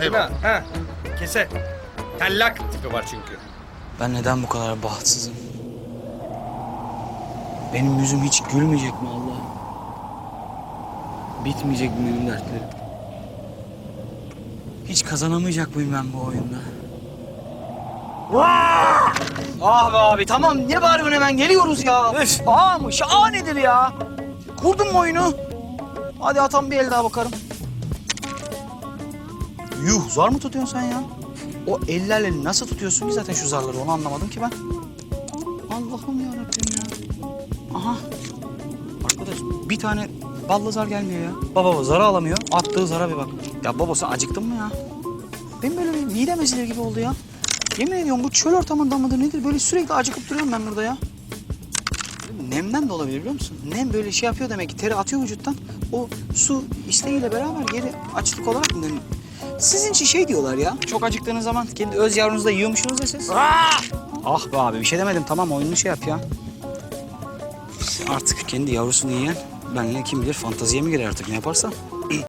Mi? Ha, kese. Tellak tipi var çünkü. Ben neden bu kadar bahtsızım? Benim yüzüm hiç gülmeyecek mi Allah? Bitmeyecek mi benim dertlerim? Hiç kazanamayacak mıyım ben bu oyunda? Ah be abi tamam ne bağırıyorsun hemen geliyoruz ya. Öf aa mı şahanedir ya. Kurdun mu oyunu? Hadi atam bir el daha bakarım. Yuh zar mı tutuyorsun sen ya? O ellerle nasıl tutuyorsun ki zaten şu zarları onu anlamadım ki ben. Allah'ım ya ya. Aha. Arkadaş bir tane ballı zar gelmiyor ya. Baba zarı alamıyor. Attığı zara bir bak. Ya baba sen acıktın mı ya? Benim böyle bir midem ezilir gibi oldu ya. Yemin ediyorum bu çöl ortamında mıdır nedir? Böyle sürekli acıkıp duruyorum ben burada ya. Nemden de olabilir biliyor musun? Nem böyle şey yapıyor demek ki teri atıyor vücuttan. O su isteğiyle beraber geri açlık olarak? Sizin için şey diyorlar ya. Çok acıktığınız zaman kendi öz yavrunuzu da yiyormuşsunuz ya siz. Ah be abi bir şey demedim tamam oyununu şey yap ya. Artık kendi yavrusunu yiyen benimle kim bilir fantaziye mi girer artık ne yaparsa.